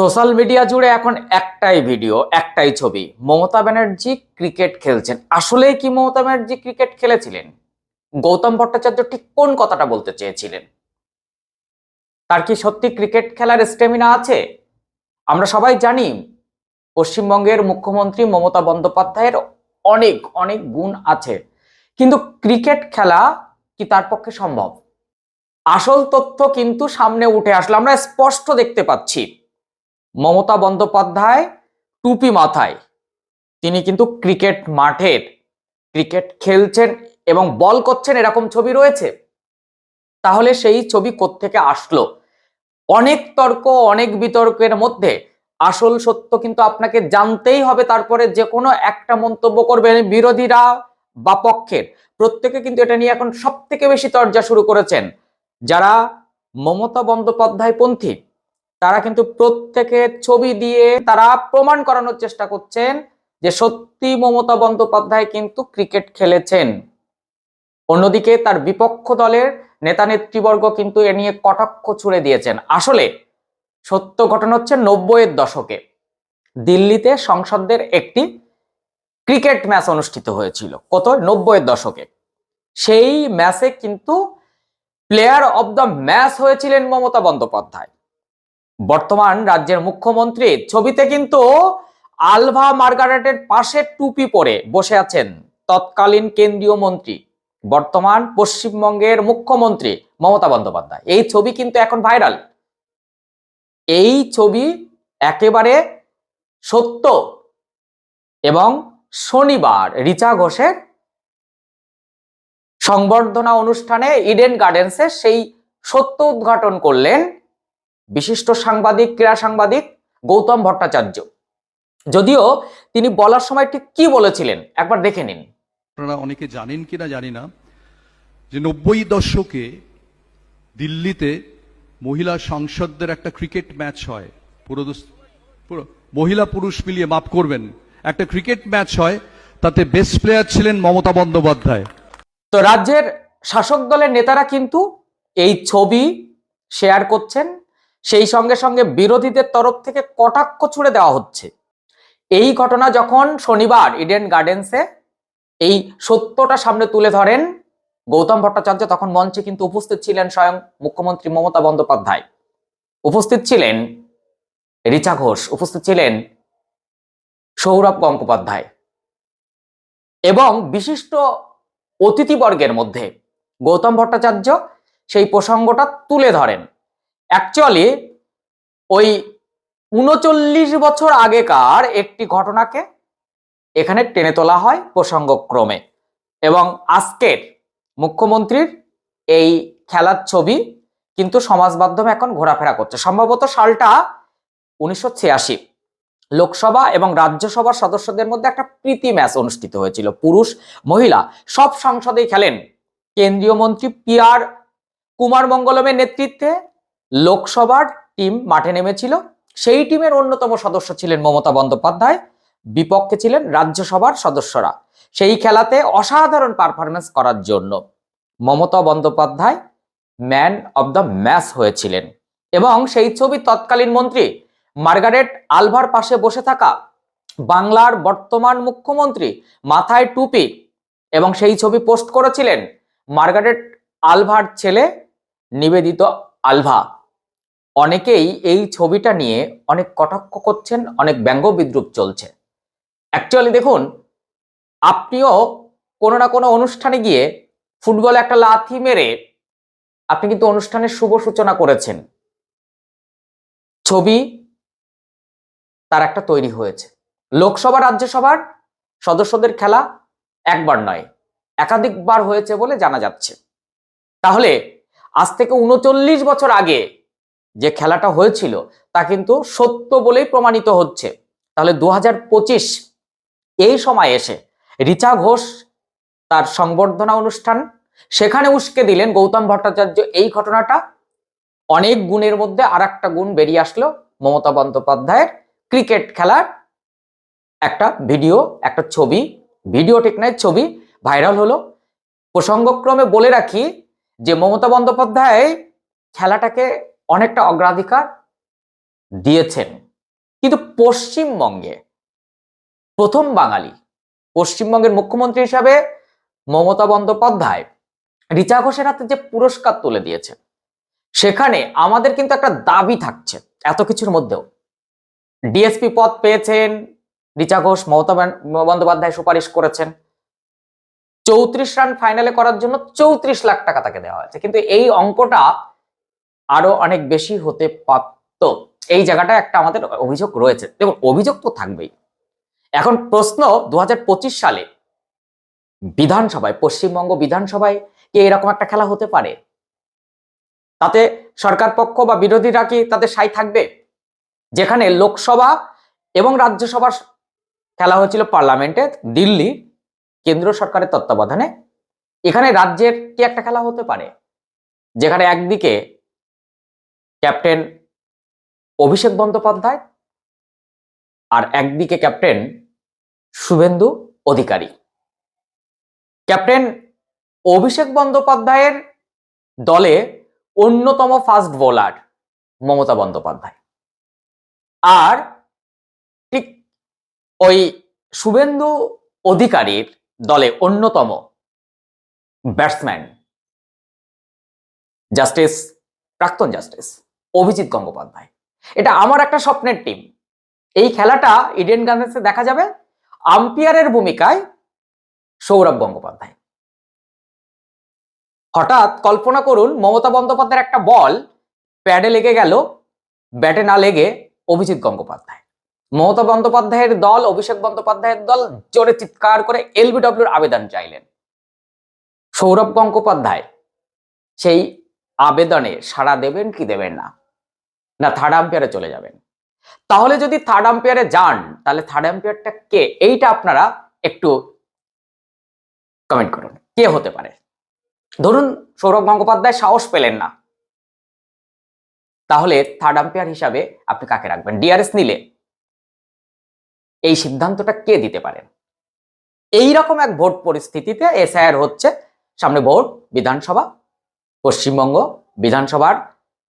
Social media জুড়ে এখন একটাই ভিডিও, একটাই ছবি, মমতা ব্যানার্জি ক্রিকেট খেলছেন। আসলেই কি মমতা ব্যানার্জি ক্রিকেট খেলেছিলেন? গৌতম ভট্টাচার্য ঠিক কোন কথাটা বলতে চেয়েছিলেন? তার কি সত্যি ক্রিকেট খেলার স্টেমিনা আছে? আমরা সবাই জানি পশ্চিমবঙ্গের মুখ্যমন্ত্রী মমতা বন্দ্যোপাধ্যায়ের অনেক অনেক গুণ আছে। কিন্তু ক্রিকেট খেলা কি তার পক্ষে সম্ভব? আসল তথ্য কিন্তু সামনে উঠে আসলো, আমরা স্পষ্ট দেখতে পাচ্ছি। মমতা বন্দ্যোপাধ্যায় টুপি মাথায়। তিনি কিন্তু ক্রিকেট মাঠের, ক্রিকেট খেলছেন এবং বল করছেন এরকম ছবি রয়েছে। তাহলে সেই ছবি কোত্থেকে আসলো? অনেক তর্ক, অনেক বিতর্কের মধ্যে আসল সত্য কিন্তু আপনাকে জানতেই হবে, তারপরে যে কোনো একটা মন্তব্য করবেন বিরোধীরা বা পক্ষের। প্রত্যেকে কিন্তু এটা নিয়ে এখন সব থেকে বেশি চর্চা শুরু করেছেন। যারা মমতা বন্দ্যোপাধ্যায় পন্থী তারা কিন্তু প্রত্যেকে ছবি দিয়ে তারা প্রমাণ করানোর চেষ্টা করছেন যে সত্যি মমতা বন্দ্যোপাধ্যায় কিন্তু ক্রিকেট খেলেছেন। অন্যদিকে তার বিপক্ষ দলের নেতা নেতৃবর্গ কিন্তু এ নিয়ে কটাক্ষ ছুড়ে দিয়েছেন। আসলে সত্য ঘটনা হচ্ছে নব্বইয়ের দশকে। দিল্লিতে সংসদের একটি ক্রিকেট ম্যাচ অনুষ্ঠিত হয়েছিল। কত? নব্বইয়ের দশকে। সেই ম্যাচে কিন্তু প্লেয়ার অব দ্য ম্যাচ হয়েছিলেন মমতা বন্দ্যোপাধ্যায়। বর্তমান রাজ্যের মুখ্যমন্ত্রী ছবিতে কিন্তু আলভা মার্গারেটের পাশে টুপি পরে বসে আছেন তৎকালীন কেন্দ্রীয় মন্ত্রী, বর্তমান পশ্চিমবঙ্গের মুখ্যমন্ত্রী মমতা বন্দ্যোপাধ্যায়। এই ছবি কিন্তু এখন ভাইরাল। এই ছবি একেবারে সত্য এবং শনিবার রিচা ঘোষের সংবর্ধনা অনুষ্ঠানে ইডেন গার্ডেন্সে সেই সত্য উদ্ঘাটন করলেন বিশিষ্ট সাংবাদিক ক্রীড়া সাংবাদিক গৌতম ভট্টাচার্য। যদিও তিনি বলার সময় ঠিক কি বলেছিলেন একবার দেখে নিন। আপনারা অনেকে জানেন কিনা জানি না যে নব্বই দশকে দিল্লিতে মহিলা সংসদদের একটা ক্রিকেট ম্যাচ হয়। পুরো পুরো মহিলা পুরুষ মিলিয়ে মাপ করবেন। একটা ক্রিকেট ম্যাচ হয় তাতে বেস্ট প্লেয়ার ছিলেন মমতা বন্দ্যোপাধ্যায়। তো রাজ্যের শাসক দলের নেতারা কিন্তু এই ছবি শেয়ার করছেন সেই সঙ্গে সঙ্গে বিরোধীদের তরফ থেকে কটাক্ষ ছুড়ে দেওয়া হচ্ছে। এই ঘটনা যখন শনিবার ইডেন গার্ডেন্সে এই সত্যটা সামনে তুলে ধরেন গৌতম ভট্টাচার্য, তখন মঞ্চে কিন্তু উপস্থিত ছিলেন স্বয়ং মুখ্যমন্ত্রী মমতা বন্দ্যোপাধ্যায়। উপস্থিত ছিলেন রিচা ঘোষ, উপস্থিত ছিলেন সৌরভ গঙ্গোপাধ্যায় এবং বিশিষ্ট অতিথিবর্গের মধ্যে গৌতম ভট্টাচার্য সেই প্রসঙ্গটা তুলে ধরেন। অ্যাকচুয়ালি ওই উনচল্লিশ বছর আগেকার একটি ঘটনাকে এখানে টেনে তোলা হয় প্রসঙ্গক্রমে। এবং আজকের মুখ্যমন্ত্রীর এই খেলার ছবি কিন্তু সমাজ মাধ্যমে এখন ঘোরাফেরা করছে। সম্ভবত সালটা উনিশশো ছিয়াশি। লোকসভা এবং রাজ্যসভার সদস্যদের মধ্যে একটা প্রীতি ম্যাচ অনুষ্ঠিত হয়েছিল। পুরুষ, মহিলা সব সংসদেই খেলেন। কেন্দ্রীয় মন্ত্রী পি আর কুমার মঙ্গলমের নেতৃত্বে লোকসভার টিম মাঠে নেমেছিল। সেই টিমের অন্যতম সদস্য ছিলেন মমতা বন্দ্যোপাধ্যায়, বিপক্ষে ছিলেন রাজ্যসভার সদস্যরা। সেই খেলাতে অসাধারণ পারফরমেন্স করার জন্য Mamata Bandyopadhyay man of the match হয়েছিলেন এবং সেই ছবি তৎকালীন মন্ত্রী মার্গারেট আলভার পাশে বসে থাকা বাংলার বর্তমান মুখ্যমন্ত্রী মাথায় টুপি এবং সেই ছবি পোস্ট করেছিলেন মার্গারেট আলভার ছেলে নিবেদিত আলভা। অনেকেই এই ছবিটা নিয়ে অনেক কটাক্ষ করছেন, অনেক ব্যঙ্গ বিদ্রুপ চলছে। অ্যাকচুয়ালি দেখুন, আপনিও কোনো না কোনো অনুষ্ঠানে গিয়ে ফুটবলে একটা লাথি মেরে আপনি কিন্তু অনুষ্ঠানের শুভ সূচনা করেছেন। ছবি তার একটা তৈরি হয়েছে। লোকসভা, রাজ্যসভার সদস্যদের খেলা একবার নয়, একাধিকবার হয়েছে বলে জানা যাচ্ছে। তাহলে আজ থেকে উনচল্লিশ বছর আগে যে খেলাটা হয়েছিল তা কিন্তু সত্য বলেই প্রমাণিত হচ্ছে। তাহলে দু হাজার পঁচিশ এই সময় এসে রিচা ঘোষ তার সংবর্ধনা অনুষ্ঠান, সেখানে উস্কে দিলেন গৌতম ভট্টাচার্য। এই ঘটনাটা অনেক গুণের মধ্যে আর একটা গুণ বেরিয়ে আসলো মমতা বন্দ্যোপাধ্যায়ের ক্রিকেট খেলার একটা ভিডিও, একটা ছবি। ভিডিও ঠিক ছবি ভাইরাল হলো। প্রসঙ্গক্রমে বলে রাখি যে মমতা বন্দ্যোপাধ্যায় খেলাটাকে অনেকটা অগ্রাধিকার দিয়েছেন। কিন্তু পশ্চিমবঙ্গে প্রথম বাঙালি, পশ্চিমবঙ্গের মুখ্যমন্ত্রী হিসাবে মমতা বন্দ্যোপাধ্যায়, রিচা ঘোষের হাতে যে পুরস্কার তুলে দিয়েছে সেখানে আমাদের কিন্তু একটা দাবি থাকছে এত কিছুর মধ্যেও। ডিএসপি পদ পেয়েছেন, রিচা ঘোষ, মমতা বন্দ্যোপাধ্যায় সুপারিশ করেছেন। চৌত্রিশ রান ফাইনালে করার জন্য চৌত্রিশ লাখ টাকা তাকে দেওয়া হয়েছে। কিন্তু এই অঙ্কটা আরও অনেক বেশি হতে পারত। এই জায়গাটা একটা আমাদের অভিযোগ রয়েছে। দেখুন, অভিযোগ তো থাকবেই। এখন প্রশ্ন দু হাজার পঁচিশ সালে বিধানসভায়, পশ্চিমবঙ্গ বিধানসভায় কি এরকম একটা খেলা হতে পারে? তাতে সরকার পক্ষ বা বিরোধীরা কি তাদের সাই থাকবে? যেখানে লোকসভা এবং রাজ্যসভার খেলা হয়েছিল পার্লামেন্টে, দিল্লি, কেন্দ্র সরকারের তত্ত্বাবধানে। এখানে রাজ্যের কি একটা খেলা হতে পারে? যেখানে একদিকে ক্যাপ্টেন অভিষেক বন্দ্যোপাধ্যায় আর একদিকে ক্যাপ্টেন শুভেন্দু অধিকারী। ক্যাপ্টেন অভিষেক বন্দ্যোপাধ্যায়ের দলে অন্যতম ফাস্ট বোলার মমতা বন্দ্যোপাধ্যায়। আর ঠিক ওই শুভেন্দু অধিকারীর দলে অন্যতম ব্যাটসম্যান জাস্টিস, প্রাক্তন জাস্টিস অভিজিৎ গঙ্গোপাধ্যায়। এটা আমার একটা স্বপ্নের টিম এই খেলাটা ইডেন গার্ডেন্সে দেখা যাবে। আম্পায়ারের ভূমিকায় সৌরভ গঙ্গোপাধ্যায়। হঠাৎ কল্পনা করুন, মমতা বন্দ্যোপাধ্যায়ের একটা বল প্যাডে লেগে গেল ব্যাটে না লেগে অভিজিৎ গঙ্গোপাধ্যায়। মমতা বন্দ্যোপাধ্যায়ের দল, অভিষেক বন্দ্যোপাধ্যায়ের দল জোরে চিৎকার করে এলবিডব্লিউর আবেদন চাইলেন। সৌরভ গঙ্গোপাধ্যায় সেই আবেদনে সাড়া দেবেন কি দেবেন না? না থার্ড আম্পায়ারে চলে যাবেন। তাহলে যদি থার্ড আম্পায়ারে যান, তাহলে থার্ড আম্পায়ারটা কে? এইটা আপনারা একটু কমেন্ট করুন। কে হতে পারে? ধরুন, সৌরভ গঙ্গোপাধ্যায় সাহস পেলেন না। তাহলে থার্ড আম্পায়ার হিসাবে আপনি কাকে রাখবেন? ডিআরএস নিলে। এই সিদ্ধান্তটা কে দিতে পারেন? এই রকম এক ভোট পরিস্থিতিতে এসআইআর হচ্ছে সামনে ভোট, বিধানসভা, পশ্চিমবঙ্গ, বিধানসভার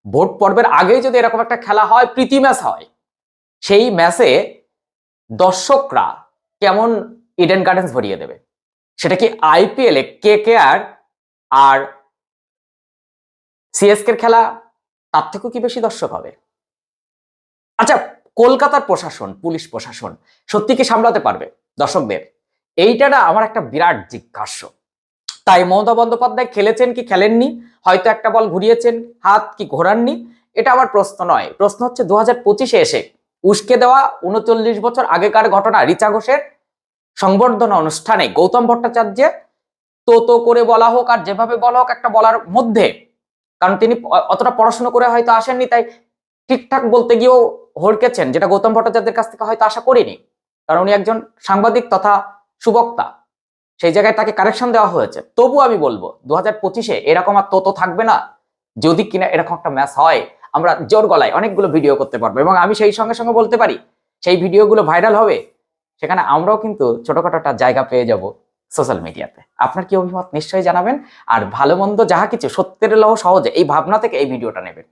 ভোট পর্বের আগেই যদি এরকম একটা খেলা হয়, প্রীতি ম্যাচ হয়, সেই ম্যাচে দর্শকরা কেমন ইডেন গার্ডেন্স ভরিয়ে দেবে? সেটা কি আইপিএল কে কে আর আর সিএসকের খেলা, তার থেকেও কি বেশি দর্শক হবে? আচ্ছা কলকাতার প্রশাসন, পুলিশ প্রশাসন সত্যি কি সামলাতে পারবে দর্শকদের? এইটা না আমার একটা বিরাট জিজ্ঞাস্য তাই মমতা বন্দ্যোপাধ্যায় খেলেছেন কি খেলেননি? হয়তো একটা বল ঘুরিয়েছেন, হাত কি ঘোরাননি? এটা আমার প্রশ্ন নয়। প্রশ্ন হচ্ছে দু হাজার এসে উস্কে দেওয়া উনচল্লিশ বছর আগেকার ঘটনা, রিচা ঘোষের সংবর্ধনা অনুষ্ঠানে গৌতম ভট্টাচার্য তো তো করে বলা হোক আর যেভাবে বলা হোক একটা বলার মধ্যে, কারণ তিনি অতটা পড়াশোনা করে হয়তো আসেননি, তাই ঠিকঠাক বলতে গিয়েও হড়কেছেন যেটা গৌতম ভট্টাচার্যের কাছ থেকে হয়তো আশা করিনি, কারণ উনি একজন সাংবাদিক তথা সুবক্তা। সেই জায়গায় তাকে কারেকশন দেওয়া হয়েছে। তবু আমি বলব দু হাজার পঁচিশে এরকম আর তো থাকবে না। যদি কিনা এরকম একটা ম্যাচ হয়, আমরা জোর গলায় অনেকগুলো ভিডিও করতে পারব এবং আমি সেই সঙ্গে সঙ্গে বলতে পারি, সেই ভিডিওগুলো ভাইরাল হবে। সেখানে আমরাও কিন্তু ছোটখাটো একটা জায়গা পেয়ে যাব সোশ্যাল মিডিয়াতে আপনার কি অভিমত? নিশ্চয়ই জানাবেন। আর ভালো মন্দ যাহা কিছু, সত্যের লহ সহজে এই ভাবনা থেকে এই ভিডিওটা নেবেন।